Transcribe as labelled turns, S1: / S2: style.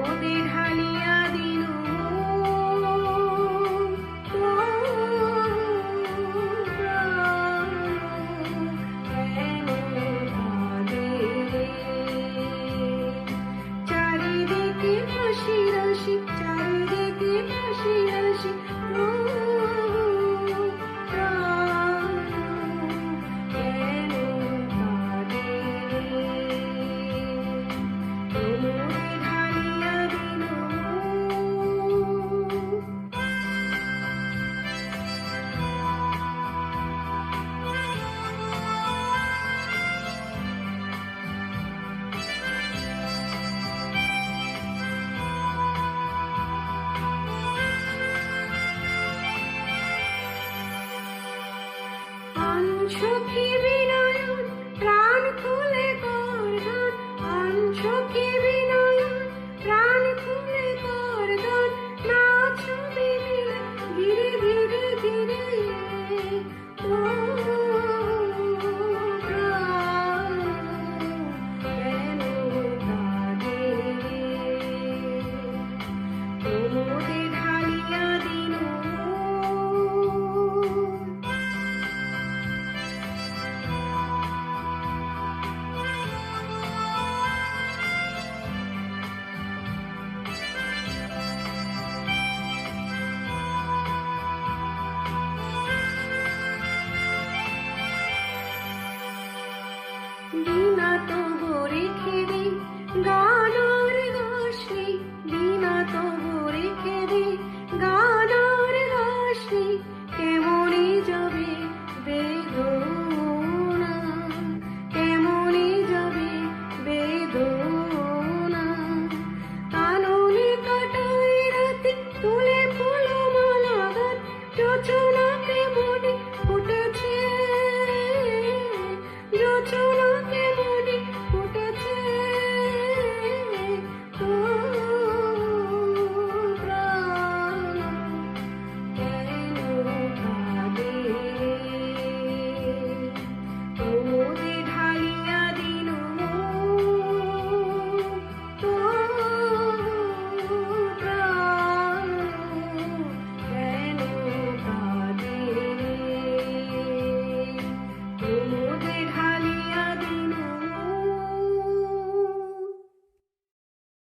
S1: Oh. সখী বিনয়ন প্রাণ খুলে Do it